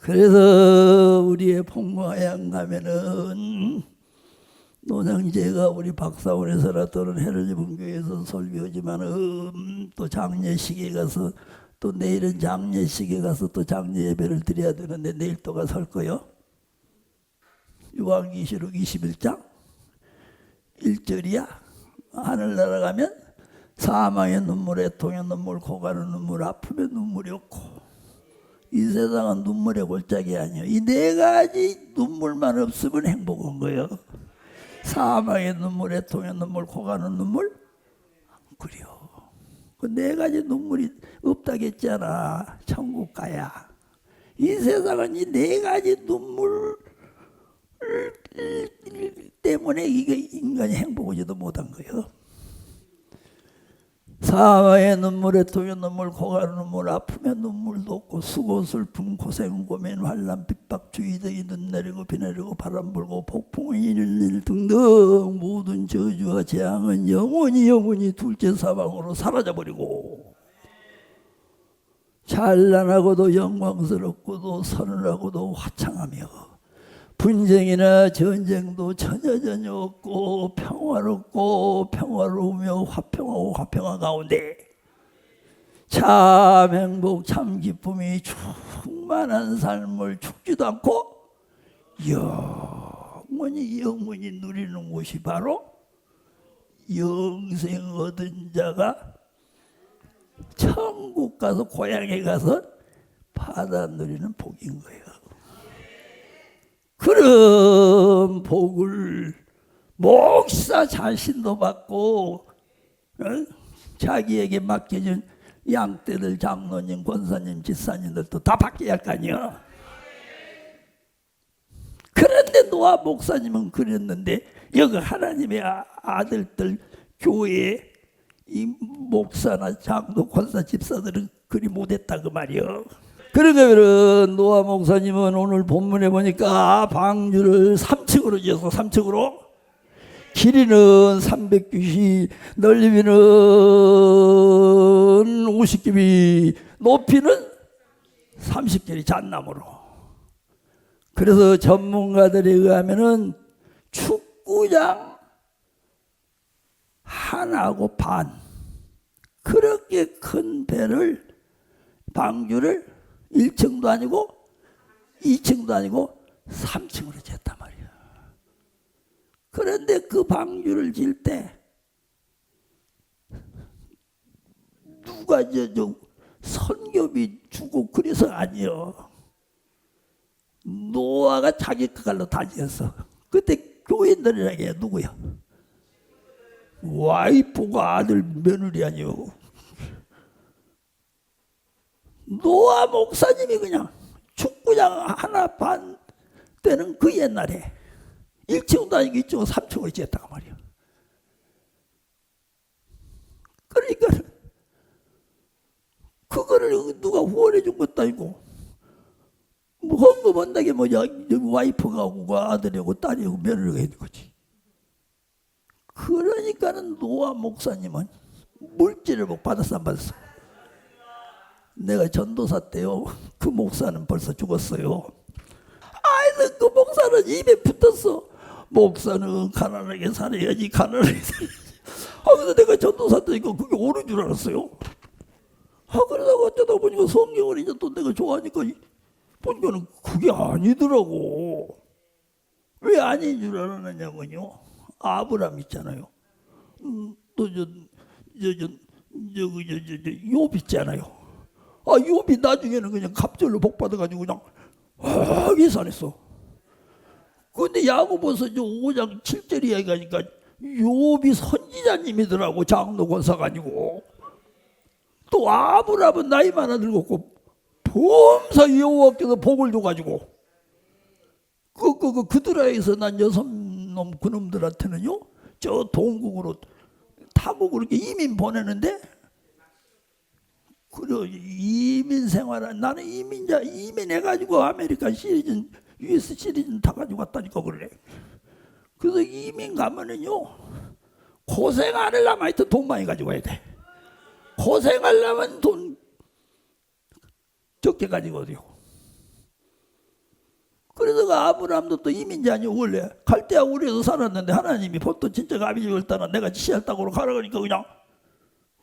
그래서 우리의 폭마양 가면은 노장제가 우리 박사원에서라도는 헤르지 분교에서 설교하지만은 또 장례식에 가서 또 내일은 장례식에 가서 또 장례 예배를 드려야 되는데 내일 또가 설 거요. 요한계시록 21장 1절이야. 하늘나라 가면 사망의 눈물, 애통의 눈물, 고가는 눈물, 아픔의 눈물이 없고 이 세상은 눈물의 골짜기 아니에요. 이 네 가지 눈물만 없으면 행복한 거예요. 사망의 눈물, 애통의 눈물, 고가는 눈물 그래요. 그네 가지 눈물이 없다겠잖아. 천국 가야. 이 세상은 이 네 가지 눈물 때문에 이게 인간이 행복하지도 못한 거예요. 사와의 눈물에 토의 눈물, 고가는 눈물, 아픔의 눈물도 없고 수고, 슬픔, 고생, 고민, 환란, 핍박, 주의등이 눈 내리고 비 내리고 바람 불고 폭풍이 일일 일 등등 모든 저주와 재앙은 영원히 영원히 둘째 사방으로 사라져 버리고 찬란하고도 영광스럽고도 서늘하고도 화창하며 분쟁이나 전쟁도 전혀 전혀 없고 평화롭고 평화로우며 화평하고 화평한 가운데 참 행복 참 기쁨이 충만한 삶을 죽지도 않고 영원히 영원히 누리는 곳이 바로 영생 얻은 자가 천국 가서 고향에 가서 받아 누리는 복인 거예요. 그런 복을 목사 자신도 받고 어? 자기에게 맡겨준 양떼들 장로님, 권사님, 집사님들도 다 받게 할거 아니야. 그런데 노아 목사님은 그랬는데 여기 하나님의 아- 아들들 교회 이 목사나 장로, 권사, 집사들은 그리 못했다 그 말이요. 그러면 노아 목사님은 오늘 본문에 보니까 방주를 3층으로 지어서 3층으로 길이는 390, 넓이는 50규비, 높이는 30규비 잣나무로. 그래서 전문가들에 의하면은 축구장 하나하고 반 그렇게 큰 배를 방주를 1층도 아니고 2층도 아니고 3층으로 지었단 말이야. 그런데 그 방주를 질 때 누가 저, 저 선교비 주고 그래서 아니요. 노아가 자기 그갈로 다 지었어. 그때 교인들이라는 게 누구야? 와이프가 아들 며느리 아니요. 노아 목사님이 그냥 축구장 하나 반 때는 그 옛날에 1층도 아니고 2층 3층을 지었다고 말이야. 그러니까 그거를 누가 후원해 준 것도 아니고 뭐 헌금 한다게 뭐야 와이프가 오고 아들이 오고 딸이 오고 며느리가 있는 거지. 그러니까는 노아 목사님은 물질을 못 받았어 안 받았어? 내가 전도사 때요. 그 목사는 벌써 죽었어요. 아이고 그 목사는 입에 붙었어. 목사는 가난하게 살아야지 가난하게 살아야지. 아 근데 내가 전도사 때니까 그게 옳은 줄 알았어요. 아 그러다가 어쩌다 보니까 성경을 이제 또 내가 좋아하니까 이- 보니까는 그게 아니더라고. 왜 아닌 줄 알았느냐면요. 아브람 있잖아요. 음, 또 저 저 저 저기 저저 욥 있잖아요. 아 욥이 나중에는 그냥 갑절로 복 받아가지고 그냥 확 예산했어. 근데 야고보서 저 5장 7절 이야기하니까 욥이 선지자님이더라고 장로 권사가 아니고 또 아브람은 나이 많아 늙었고 범사 여호와께서 복을 줘가지고 그, 그, 그, 그드라에서 난 여섯 놈 그놈들한테는요, 저 동국으로 타국으로 이렇게 이민 보내는데, 그래, 이민 생활, 나는 이민자, 이민해가지고 아메리칸 시리즌, US 시리즌 타가지고 왔다니까 그래. 그래서 이민 가면은요, 고생 안 하려면 하여튼 돈 많이 가지고 와야 돼. 고생하려면 돈 적게 가지고 어디요. 그래서 그 아브라함도 또 이민자 아니고 원래 갈대아 우리에서 살았는데 하나님이 보통 진짜 아비집을 떠나 내가 지시할 땅으로 가라 그러니까 그냥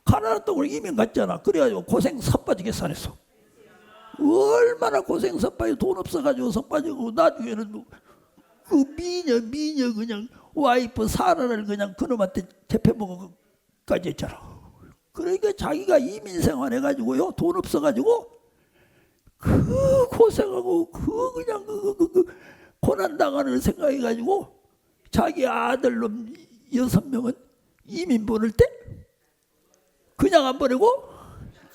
가나안 땅으로 이민 갔잖아. 그래가지고 고생 섭빠지게 살았어. 얼마나 고생 섭빠지 돈 없어가지고 섭빠지고 나중에는 그 미녀 미녀 그냥 와이프 사라를 그냥 그놈한테 대패먹어까지 했잖아. 그러니까 자기가 이민 생활해가지고요 돈 없어가지고 그 고생하고 그 그냥 그, 그, 그, 그 고난 당하는 생각해가지고 자기 아들놈 여섯 명은 이민 보낼 때 그냥 안 보내고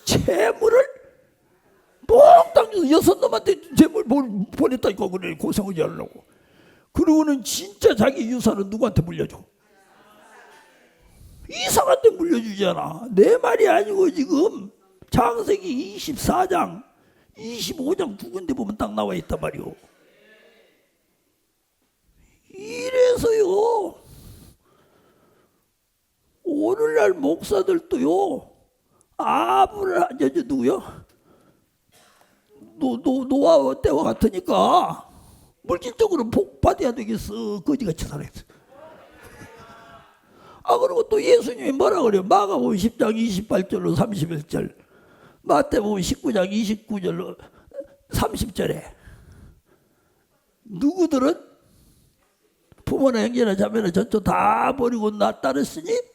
재물을 몽땅 여섯 놈한테 재물 보- 보냈다니까 그래 고생하지 않으려고. 그러고는 진짜 자기 유산은 누구한테 물려줘? 이상한데 물려주잖아. 내 말이 아니고 지금 장세기 24장 25장 두 군데 보면 딱 나와 있단 말이오. 이래서요 오늘날 목사들도요 아무나 저, 저 누구요? 노, 노, 노아 때와 같으니까 물질적으로 복 받아야 되겠어. 거지같이 살아있어. 아 그리고 또 예수님이 뭐라 그래요? 마가복음 10장 28절로 31절. 마태복음 19장 29절로 30절에. 누구들은 부모나 형제나 자매나 전처 다 버리고 나 따랐으니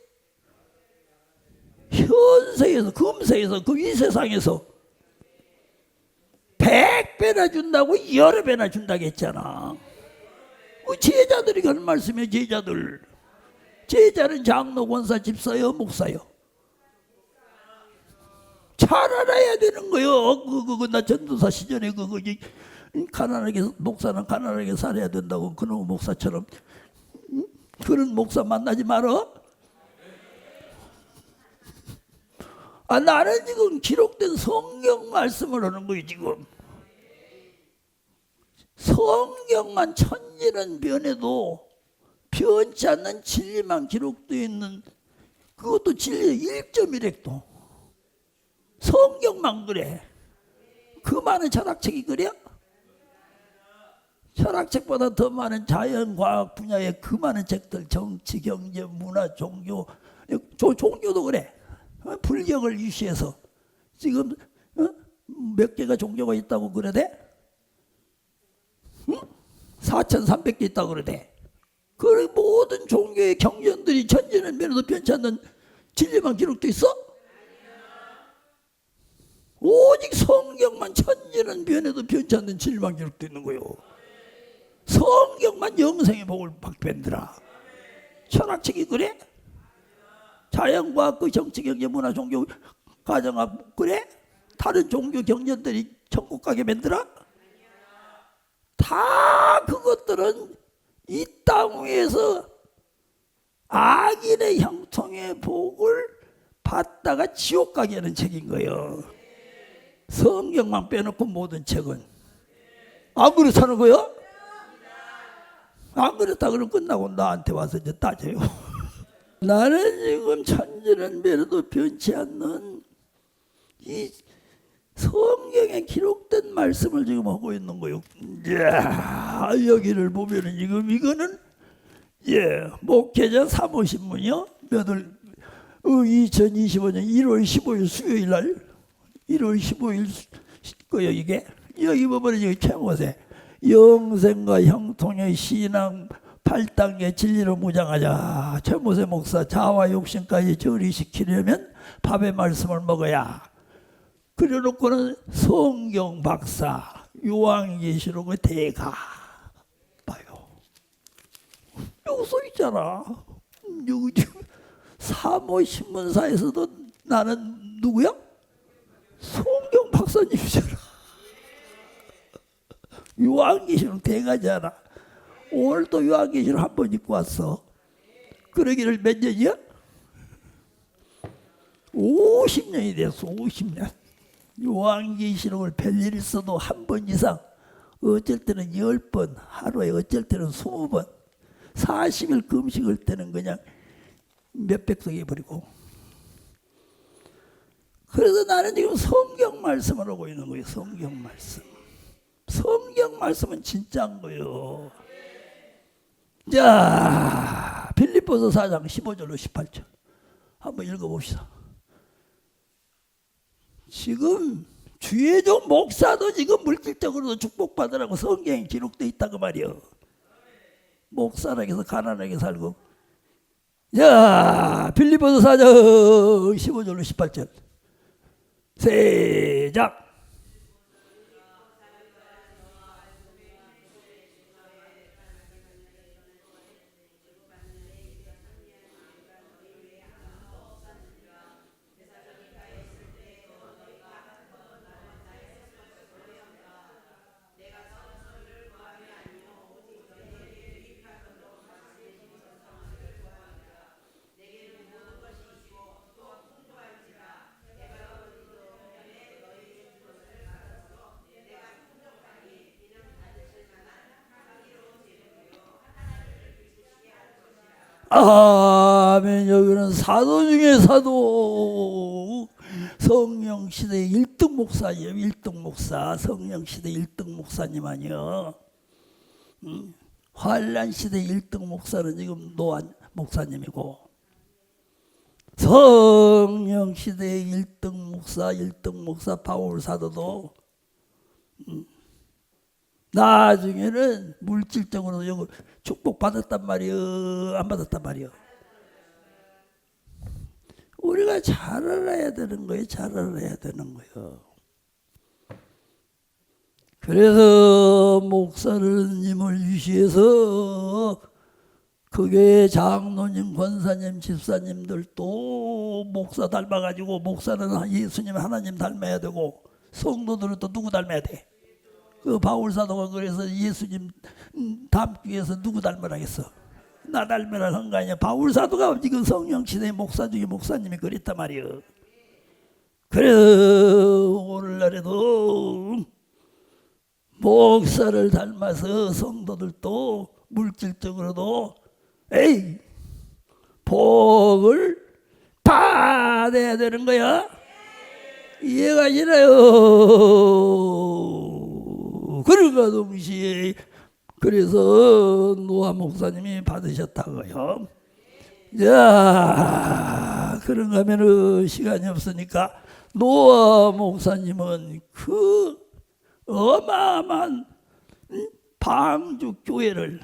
현세에서 금세에서 그 이 세상에서 백 배나 준다고 여러 배나 준다고 했잖아. 그 제자들이 그런 말씀이에요. 제자들. 제자는 장로, 권사, 집사요, 목사요. 잘 알아야 되는 거요. 그, 그, 그, 나 전도사 시절에 그, 그, 이, 가난하게, 목사는 가난하게 살아야 된다고 그놈 목사처럼. 응? 그런 목사 만나지 말어. 아, 나는 지금 기록된 성경 말씀을 하는 거예요, 지금. 성경만 천지는 변해도 변치 않는 진리만 기록되어 있는 그것도 진리 1.1획도 성경만 그래. 그 많은 철학책이 그래? 철학책보다 더 많은 자연과학 분야의 그 많은 책들 정치, 경제, 문화, 종교 조, 종교도 그래. 어? 불경을 유시해서 지금 어? 몇 개가 종교가 있다고 그러대? 응? 4,300개 있다고 그러대. 그 모든 종교의 경전들이 천지는 면에도 변치 않는 진리만 기록돼 있어? 오직 성경만 천지는 변해도 변치 않는 진리만 기록돼 있는 거요. 성경만 영생의 복을 받밴드라. 철학책이 그래? 자연과학, 그 정치, 경제, 문화, 종교, 가정학 그래? 다른 종교 경전들이 천국 가게 만들어? 다 그것들은 이 땅 위에서 악인의 형통의 복을 받다가 지옥 가게 하는 책인 거예요. 성경만 빼놓고 모든 책은 안 그렇다는 거요? 안 그렇다 그러면 끝나고 나한테 와서 이제 따져요. 나는 지금 천지는 배로도 변치 않는 이 성경에 기록된 말씀을 지금 하고 있는 거요. 이야, 여기를 보면은 지금 이거는 예 목회자 사모신문이요. 몇월 2025년 1월 15일 수요일 날 1월 15일 거요 이게 여기 보면 여기 최고세 영생과 형통의 신앙 8단계 진리로 무장하자. 최모세 목사 자와 욕심까지 절이시키려면 밥의 말씀을 먹어야. 그래놓고는 성경 박사 요한계시록의 대가 봐요. 여기 써 있잖아. 여기 사모 신문사에서도 나는 누구야? 성경 박사님이잖아. 요한계시록 대가잖아. 오늘 또 요한계시록 한번 읽고 왔어. 그러기를 몇 년이야? 50년이 됐어, 50년. 요한계시록을 별일 있어도 한 번 이상, 어쩔 때는 열 번, 하루에 어쩔 때는 스무 번, 40일 금식할 때는 그냥 몇백 석 해버리고. 그래서 나는 지금 성경 말씀을 하고 있는 거예요, 성경 말씀. 성경 말씀은 진짜인 거요. 자, 빌립보서 4장 15절로 18절 한번 읽어봅시다. 지금 주의종 목사도 지금 물질적으로도 축복받으라고 성경에 기록돼 있다고 말이요. 목사라고 해서 가난하게 살고. 자, 빌립보서 4장 15절로 18절. 세작. 아멘. 여기는 사도 중에 사도 성령 시대 1등 목사예요. 1등 목사. 성령 시대 1등 목사님 아니요. 음, 환란 시대 1등 목사는 지금 노안 목사님이고 성령 시대 1등 목사, 1등 목사 바울 사도도 음, 나중에는 물질적으로 여기 축복 받았단 말이요, 안 받았단 말이요. 우리가 잘 알아야 되는 거예요, 잘 알아야 되는 거예요. 그래서 목사님을 유시해서 그게 장로님, 권사님, 집사님들도 목사 닮아가지고 목사는 예수님 하나님 닮아야 되고 성도들은 또 누구 닮아야 돼? 그 바울 사도가 그래서 예수님 음, 닮기 위해서 누구 닮으라겠어? 나 닮으라 한거 아니야. 바울 사도가 지금 성령 시대 목사 중에 목사님이 그랬단 말이요. 그래서 오늘날에도 목사를 닮아서 성도들도 물질적으로도 에이 복을 받아야 되는 거야. 이해가 되나요? 그런가 동시에 그래서 노아 목사님이 받으셨다고요. 자, 그런가 하면은 시간이 없으니까 노아 목사님은 그 어마어마한 방주 교회를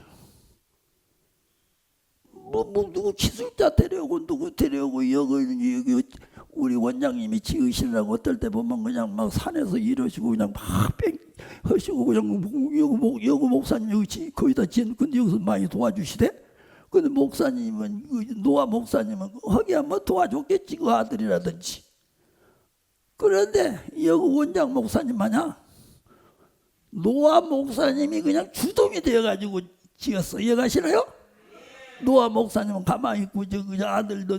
뭐, 뭐 누구 기술자 데려오고 누구 데려오고 여기 여기 우리 원장님이 지으시려고 어떨 때 보면 그냥 막 산에서 이러시고 그냥 그냥 뭐, 여기 목 여기 목사님 여기 지- 거기다 지은 근데 여기서 많이 도와주시대. 근데 목사님은 그 노아 목사님은 하기야 뭐 도와줬겠지 그 아들이라든지. 그런데 여기 원장 목사님 마냥 노아 목사님이 그냥 주동이 되어가지고 지었어. 이해가 시나요? 노아 목사님은 가만히 있고 저 그냥 아들도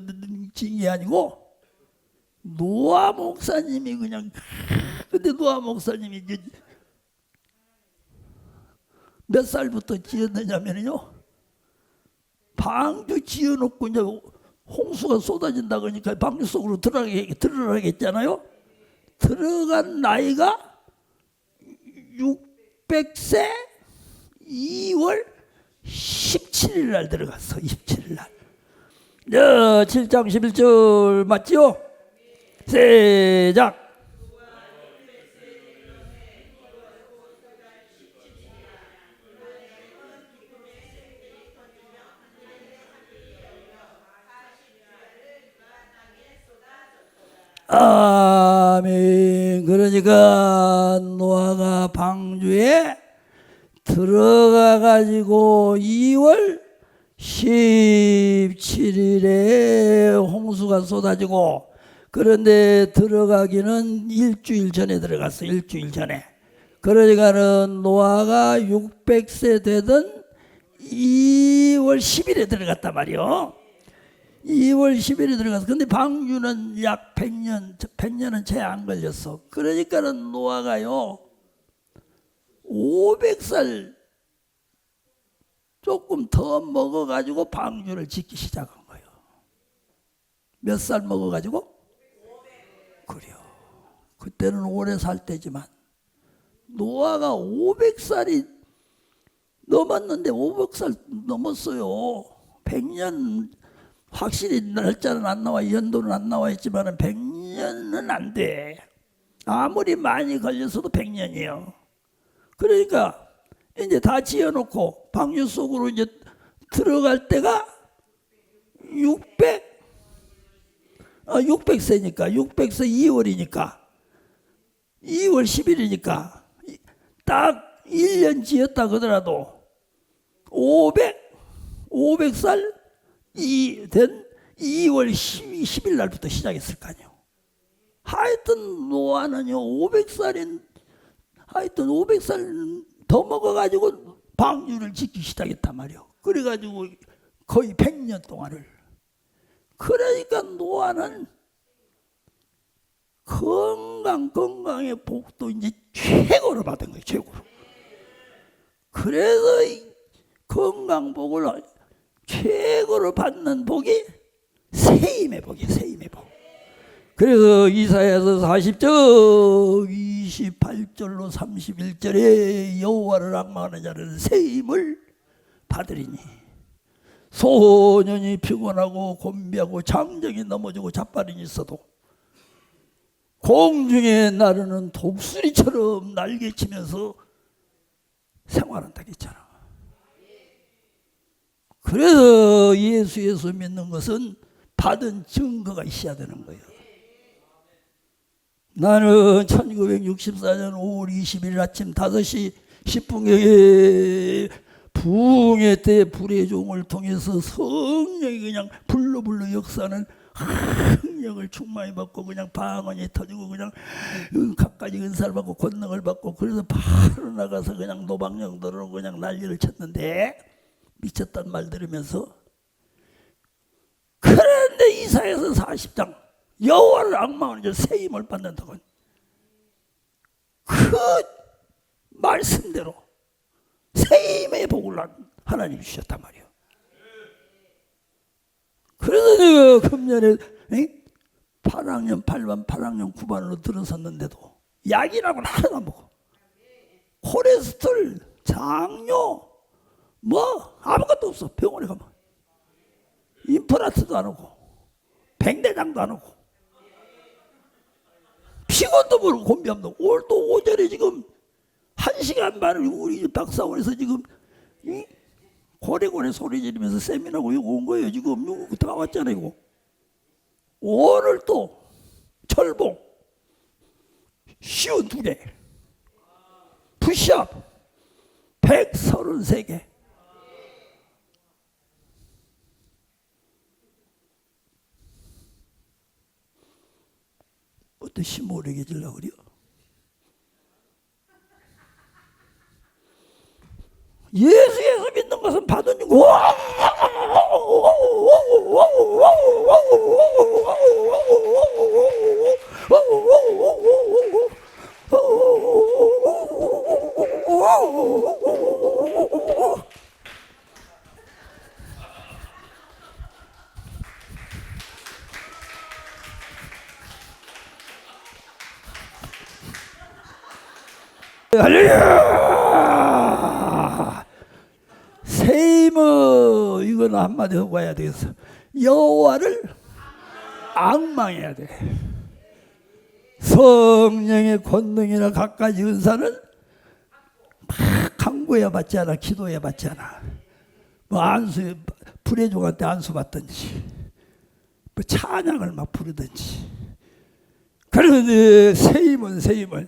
게 아니고 노아 목사님이 그냥 근데 노아 목사님이 이제 몇 살부터 지었느냐면요 방주 지어놓고 이제 홍수가 쏟아진다 그러니까 방주 속으로 들어가게 들어가겠잖아요 들어간 나이가 600세 2월 17일 날 들어갔어. 27일 날. 자, 7장 11절 맞지요? 시작. 아멘. 그러니까 노아가 방주에 들어가 가지고 2월 17일에 홍수가 쏟아지고 그런데 들어가기는 일주일 전에 들어갔어. 일주일 전에. 그러니까는 노아가 600세 되던 2월 10일에 들어갔단 말이요. 2월 10일에 들어가서 근데 방주는 약 100년 100년은 채 안 걸렸어. 그러니까는 노아가요. 500살 조금 더 먹어 가지고 방주를 짓기 시작한 거예요. 몇 살 먹어 가지고? 그래요. 그때는 오래 살 때지만 노아가 500살이 넘었는데 500살 넘었어요. 100년 확실히 날짜는 안 나와 연도는 안 나와 있지만 100년은 안 돼. 아무리 많이 걸려서도 100년이에요. 그러니까 이제 다 지어놓고 방유 속으로 이제 들어갈 때가 600, 어, 600세니까 600세 2월이니까 2월 10일이니까 딱 1년 지었다 그러더라도 500, 500살 이, 된 2월 12, 10 일 날부터 시작했을 거 아니에요. 하여튼 노아는요 500살인 하여튼 500살 더 먹어가지고 방주를 짓기 시작했단 말이에요. 그래가지고 거의 100년 동안을 그러니까 노아는 건강 건강의 복도 이제 최고로 받은 거예요 최고로. 그래서 이 건강 복을 최고로 받는 복이 세임의 복이에요 세임의 복. 그래서 이사야서 40절 28절로 31절에 여호와를 악망하는 자는 세임을 받으리니 소년이 피곤하고 곤비하고 장정이 넘어지고 자빠림이 있어도 공중에 나르는 독수리처럼 날개치면서 생활한다 했잖아. 그래서 예수 예수 믿는 것은 받은 증거가 있어야 되는 거예요. 나는 1964년 5월 21일 아침 5시 10분경에 부흥회 때 불의 종을 통해서 성령이 그냥 불러 불러 역사는 능력을 충만히 받고 그냥 방언이 터지고 그냥 갖가지 은사를 받고 권능을 받고 그래서 바로 나가서 그냥 노방령도로 그냥 난리를 쳤는데 미쳤단 말 들으면서 그런데 이사에서 40장 여호와를 악망하는 자 세임을 받는다고 그 말씀대로 세임의 복을 하나님 주셨단 말이에요. 그래서 내가 금년에 8학년 8반 8학년 9반으로 들어섰는데도 약이라고는 하나도 안 먹어. 콜레스테롤, 장뇨 뭐? 아무것도 없어. 병원에 가면. 임플란트도 안 오고 백내장도 안 오고. 피곤도 모르고 곤비함도 오늘 또 오전에 지금 한 시간 반을 우리 박사원에서 지금 이 고래고래 소리 지르면서 세미나고 이거 온 거예요 지금. 이거 다 왔잖아요 이거. 오늘 또 철봉. 쉬운 두개. 푸시업. 133개 어떻게 모르게 질라 그래요? 예수 예수 믿는 것은 받은 거. 할렐루야! 세임어 이거는 한마디 하고 가야 되겠어. 여호와를 악망해야 돼. 성령의 권능이나 갖가지 은사는 막 강구해 받지 않아, 기도해 받지 않아. 뭐 안수 불의종한테 안수 받든지, 뭐 찬양을 막 부르든지. 그런데 세임은 세임은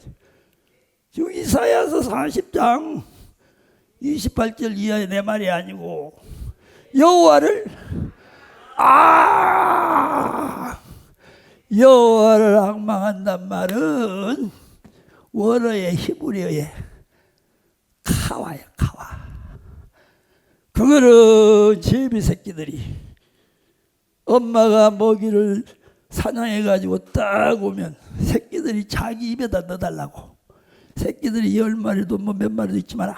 지금 이사야서 40장 28절 이하의 내 말이 아니고 여호와를 아 여호와를 악망한단 말은 원어의 히브리어의 카와야 카와. 그거는 제비 새끼들이 엄마가 먹이를 사냥해 가지고 딱 오면 새끼들이 자기 입에다 넣어달라고 새끼들이 열 마리도 뭐 몇 마리도 있지만 아.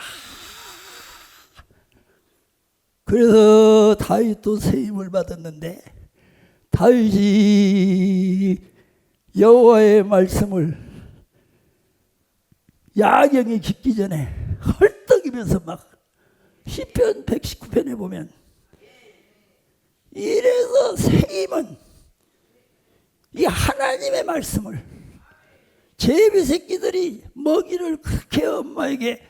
그래서 다윗도 새 힘을 받았는데 다윗이 여호와의 말씀을 야경이 깊기 전에 헐떡이면서 막 시편 119편에 보면 이래서 새임은 이 하나님의 말씀을 제비 새끼들이 먹이를 그렇게 엄마에게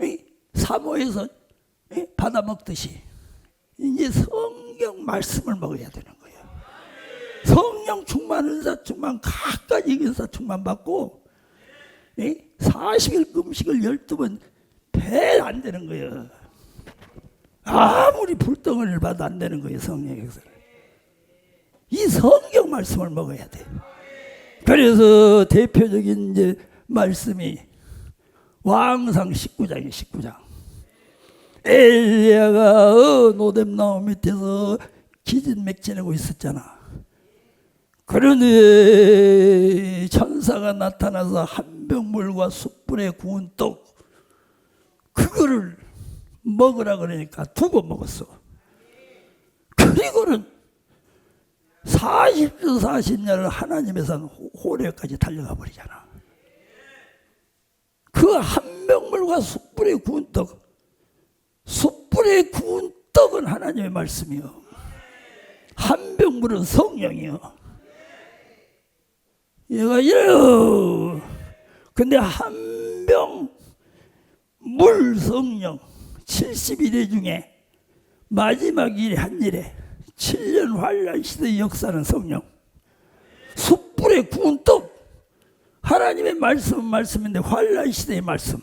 이 사모해서 이 받아 먹듯이 이제 성경 말씀을 먹어야 되는 거예요. 성령 충만, 은사 충만, 각가지 은사 충만 받고 이 40일 금식을 12번 배안 되는 거예요. 아무리 불덩어리를 봐도 안 되는 거예요, 성령에서. 이 성경 말씀을 먹어야 돼. 그래서 대표적인 이제 말씀이 왕상 19장이에요, 19장. 엘리야가 어, 노뎀나무 밑에서 기진맥진하고 있었잖아. 그런데 천사가 나타나서 한 병물과 숯불에 구운 떡 그거를 먹으라 그러니까 두번 먹었어. 그리고는 40주 40년을 하나님에서 호래까지 달려가 버리잖아. 그한 병물과 숯불에 구운 떡, 숯불에 구운 떡은 하나님의 말씀이요. 한 병물은 성령이요. 얘가 이래요. 근데 한 병 물 성령 71회 중에 마지막 일에 한 일에 7년 환란 시대 역사는 성령. 숯불에 구운 떡. 하나님의 말씀은 말씀인데 환란 시대의 말씀.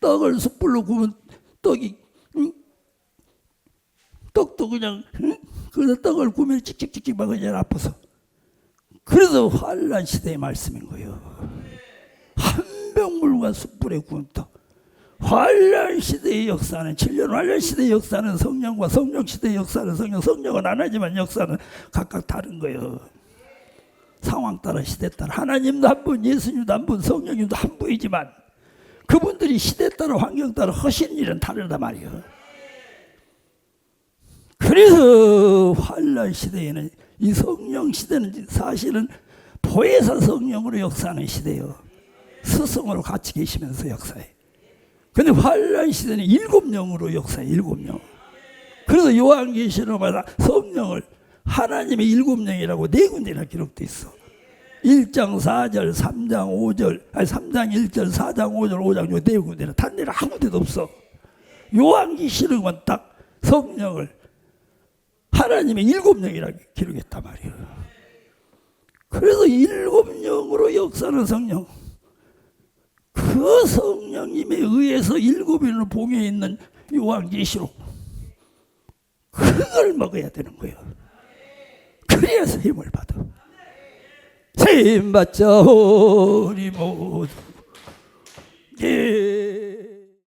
떡을 숯불로 구운 떡이 응? 떡도 그냥 응? 그래서 떡을 구우면 찍찍찍찍 먹으냐 아파서. 그래서 환란 시대의 말씀인 거예요. 한 병물과 숯불에 구운 떡. 환란 시대의 역사는 7년 환란 시대의 역사는 성령과 성령 시대의 역사는 성령 성령은 하나지만 역사는 각각 다른 거예요. 상황 따라 시대 따라 하나님도 한 분, 예수님도 한 분, 성령님도 한 분이지만 그분들이 시대 따라 환경 따라 하신 일은 다르다 말이에요. 그래서 환란 시대에는 이 성령 시대는 사실은 보혜사 성령으로 역사하는 시대예요. 스승으로 같이 계시면서 역사해. 근데 환란 시대는 일곱 영으로 역사해 일곱 영. 그래서 요한계시록마다 성령을 하나님의 일곱 영이라고 네 군데나 기록돼 있어. 1장 4절, 3장 5절, 아니 3장 1절, 4장 5절, 5장 요네 군데나 단 데는 아무 데도 없어. 요한계시록만 딱 성령을 하나님의 일곱 영이라고 기록했단 말이에요. 그래서 일곱 영으로 역사는 성령. 그 성령님에 의해서 일곱인을 봉해 있는 요한계시록 그걸 먹어야 되는 거예요. 그래야 힘을 받아. 힘 받자 우리 모두 예.